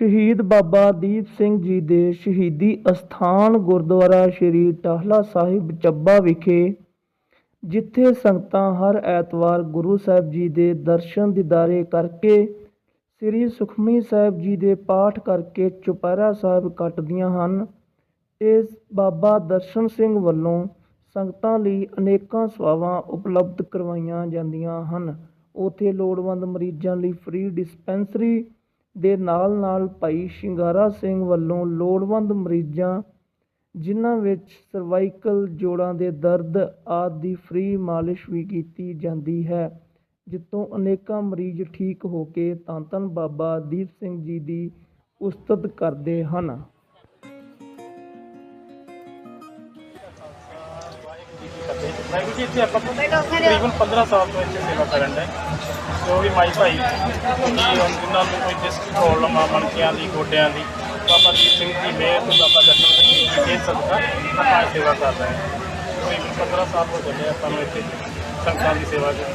ਸ਼ਹੀਦ ਬਾਬਾ ਦੀਪ ਸਿੰਘ ਜੀ ਦੇ ਸ਼ਹੀਦੀ ਅਸਥਾਨ ਗੁਰਦੁਆਰਾ ਸ੍ਰੀ ਟਾਹਲਾ ਸਾਹਿਬ ਚੱਬਾ ਵਿਖੇ, ਜਿੱਥੇ ਸੰਗਤਾਂ ਹਰ ਐਤਵਾਰ ਗੁਰੂ ਸਾਹਿਬ ਜੀ ਦੇ ਦਰਸ਼ਨ ਦਿਦਾਰੇ ਕਰਕੇ, ਸ੍ਰੀ ਸੁਖਮਨੀ ਸਾਹਿਬ ਜੀ ਦੇ ਪਾਠ ਕਰਕੇ ਚੁਪਹਿਰਾ ਸਾਹਿਬ ਕੱਟਦੀਆਂ ਹਨ। ਇਸ ਬਾਬਾ ਦਰਸ਼ਨ ਸਿੰਘ ਵੱਲੋਂ ਸੰਗਤਾਂ ਲਈ ਅਨੇਕਾਂ ਸੇਵਾਵਾਂ ਉਪਲਬਧ ਕਰਵਾਈਆਂ ਜਾਂਦੀਆਂ ਹਨ। ਉਥੇ ਲੋੜਵੰਦ ਮਰੀਜ਼ਾਂ ਲਈ ਫ੍ਰੀ ਡਿਸਪੈਂਸਰੀ ਦੇ ਨਾਲ ਨਾਲ ਭਾਈ ਸ਼ਿੰਗਾਰਾ ਸਿੰਘ ਵੱਲੋਂ ਲੋੜਵੰਦ ਮਰੀਜ਼ਾਂ, ਜਿਨ੍ਹਾਂ ਵਿੱਚ ਸਰਵਾਈਕਲ ਜੋੜਾਂ ਦੇ ਦਰਦ ਆਦਿ ਦੀ ਫ੍ਰੀ ਮਾਲਿਸ਼ ਵੀ ਕੀਤੀ ਜਾਂਦੀ ਹੈ, ਜਿੱਥੋਂ ਅਨੇਕਾਂ ਮਰੀਜ਼ ਠੀਕ ਹੋ ਕੇ ਧੰਨ ਧੰਨ ਬਾਬਾ ਦੀਪ ਸਿੰਘ ਜੀ ਦੀ ਉਸਤਤ ਕਰਦੇ ਹਨ। ਮੈਂ ਵੀ ਜੀ ਇੱਥੇ ਆਪਾਂ ਤਕਰੀਬਨ 15 ਸਾਲ ਤੋਂ ਇੱਥੇ ਸੇਵਾ ਕਰਨ ਦਾ। ਜੋ ਵੀ ਮਾਈ ਭਾਈ ਜੀ ਨੂੰ ਕੋਈ ਡਿਸਕ ਪ੍ਰੋਬਲਮ ਆ ਮਣਕਿਆਂ ਦੀ ਗੋਡਿਆਂ ਦੀ ਬਾਬਾ ਦੀਪ ਸਿੰਘ ਮਿਹਰ ਤੇ ਬਾਬਾ ਦਰਸ਼ਨ ਸਿੰਘ ਜੀ ਦੀ ਇਹ ਸਦਕਾ ਆਪਾਂ ਇਹ ਸੇਵਾ ਕਰ ਰਹੇ ਹਾਂ। ਤਕਰੀਬਨ 15 ਸਾਲ ਹੋ ਚੱਲੇ ਆਪਾਂ ਨੂੰ ਇੱਥੇ ਸੰਗਤਾਂ ਦੀ ਸੇਵਾ ਚ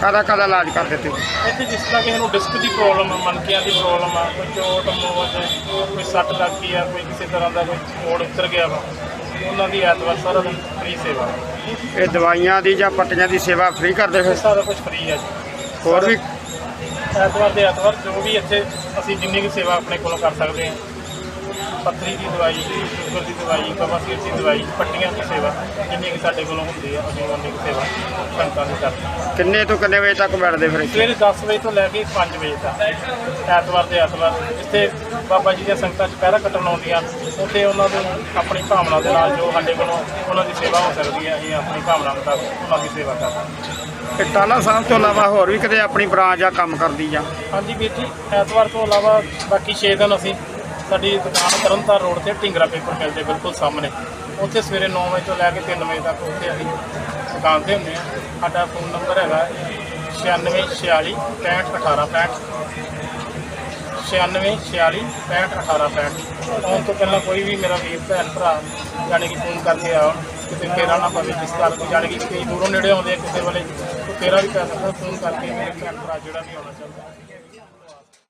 ਕਾਹਦਾ ਕਾਹਦਾ ਇਲਾਜ ਕਰਦੇ ਤੁਸੀਂ? ਇੱਥੇ ਜਿਸ ਤਰ੍ਹਾਂ ਕਿਸੇ ਨੂੰ ਡਿਸਕ ਦੀ ਪ੍ਰੋਬਲਮ ਆ ਮਣਕਿਆਂ ਦੀ ਪ੍ਰੋਬਲਮ ਆ ਕੋਈ ਚੋਟ ਮੋਚ ਕੋਈ ਸੱਟ ਲੱਗ ਆ ਕੋਈ ਕਿਸੇ ਤਰ੍ਹਾਂ ਦਾ ਕੋਈ ਮੋੜ ਉਤਰ ਗਿਆ ਵਾ ਉਹਨਾਂ ਦੀ ਐਤਵਾਰ ਸਾਰਾ ਦਿਨ ਫ੍ਰੀ ਸੇਵਾ। ਇਹ ਦਵਾਈਆਂ ਦੀ ਜਾਂ ਪੱਟੀਆਂ ਦੀ ਸੇਵਾ ਫ੍ਰੀ ਕਰਦੇ ਫਿਰ? ਸਾਰਾ ਕੁਝ ਫ੍ਰੀ ਹੈ ਜੀ। ਹੋਰ ਵੀ ਐਤਵਾਰ ਦੇ ਐਤਵਾਰ ਜੋ ਵੀ ਇੱਥੇ ਅਸੀਂ ਜਿੰਨੀ ਵੀ ਸੇਵਾ ਆਪਣੇ ਕੋਲੋਂ ਕਰ ਸਕਦੇ ਹਾਂ। ਪੱਥਰੀ ਦੀ ਦਵਾਈ ਸ਼ੂਗਰ ਦੀ ਦਵਾਈ ਕਬਜ਼ੀਅਤ ਦੀ ਦਵਾਈ ਪੱਟੀਆਂ ਦੀ ਸੇਵਾ ਜਿੰਨੀ ਕਿ ਸਾਡੇ ਕੋਲੋਂ ਹੁੰਦੀ ਆ ਅਸੀਂ ਉਨੀ ਕੁ ਸੇਵਾ ਸੰਗਤਾਂ ਦੀ ਕਰਦੇ ਹਾਂ। ਕਿੰਨੇ ਤੋਂ ਕਿੰਨੇ ਵਜੇ ਤੱਕ ਬੈਠਦੇ ਫਿਰ ਇੱਥੇ? ਸਵੇਰੇ 10 ਵਜੇ ਤੋਂ ਲੈ ਕੇ 5 ਵਜੇ ਤੱਕ ਐਤਵਾਰ ਦੇ ਐਤਵਾਰ। ਇੱਥੇ ਬਾਬਾ ਜੀ ਦੀਆਂ ਸੰਗਤਾਂ ਚ ਪਹਿਰਾ ਕੱਟਣ ਆਉਂਦੀਆਂ ਉੱਥੇ ਉਹਨਾਂ ਨੂੰ ਆਪਣੀ ਭਾਵਨਾ ਦੇ ਨਾਲ ਜੋ ਸਾਡੇ ਕੋਲੋਂ ਉਹਨਾਂ ਦੀ ਸੇਵਾ ਹੋ ਸਕਦੀ ਹੈ ਅਸੀਂ ਆਪਣੀ ਭਾਵਨਾ ਮੁਤਾਬਕ ਉਹਨਾਂ ਦੀ ਸੇਵਾ ਕਰਦੇ ਹਾਂ। ਇਹ ਟਾਲਾ ਸਾਹਿਬ ਤੋਂ ਇਲਾਵਾ ਹੋਰ ਵੀ ਕਿਤੇ ਆਪਣੀ ਬ੍ਰਾਂਚ ਜਾਂ ਕੰਮ ਕਰਦੀ ਜਾਂ? ਹਾਂਜੀ ਵੀਰ ਜੀ ਐਤਵਾਰ ਤੋਂ ਇਲਾਵਾ ਬਾਕੀ 6 ਦਿਨ ਅਸੀਂ ਸਾਡੀ ਦੁਕਾਨ ਤਰਨਤਾਰ ਰੋਡ ਤੇ ਢਿੰਗਰਾ ਪੇਪਰ ਮਿਲ ਦੇ ਬਿਲਕੁਲ ਸਾਹਮਣੇ। ਉੱਥੇ ਸਵੇਰੇ 9 ਵਜੇ ਤੋਂ ਲੈ ਕੇ 3 ਵਜੇ ਤੱਕ ਉੱਥੇ ਅਸੀਂ ਦੁਕਾਨ ਤੇ ਹੁੰਦੇ ਹਾਂ। ਸਾਡਾ ਫੋਨ ਨੰਬਰ ਹੈਗਾ 96 46 65 18 65 96 46 65 18 65 ਆਉਣ ਤੋਂ ਪਹਿਲਾਂ ਕੋਈ ਵੀ ਮੇਰਾ ਵੀਰ, ਭੈਣ, ਭਰਾ ਜਾਣੀ ਕਿ ਫੋਨ ਕਰਕੇ ਆਉਣ ਕਿਤੇ ਫੇਰਾ ਨਾ ਪਵੇ, ਜਿਸ ਗੱਲ ਤੋਂ ਜਾਣੀ ਕਿ ਕਈ ਦੂਰੋਂ ਨੇੜੇ ਆਉਂਦੇ ਆ ਕਿਸੇ ਵੇਲੇ ਕੋਈ ਫੇਰਾ ਵੀ ਪੈ ਸਕਦਾ ਫੋਨ ਕਰਕੇ ਮੇਰੇ ਭੈਣ, ਭਰਾ ਜਿਹੜਾ ਵੀ ਆਉਣਾ ਚਾਹੁੰਦਾ।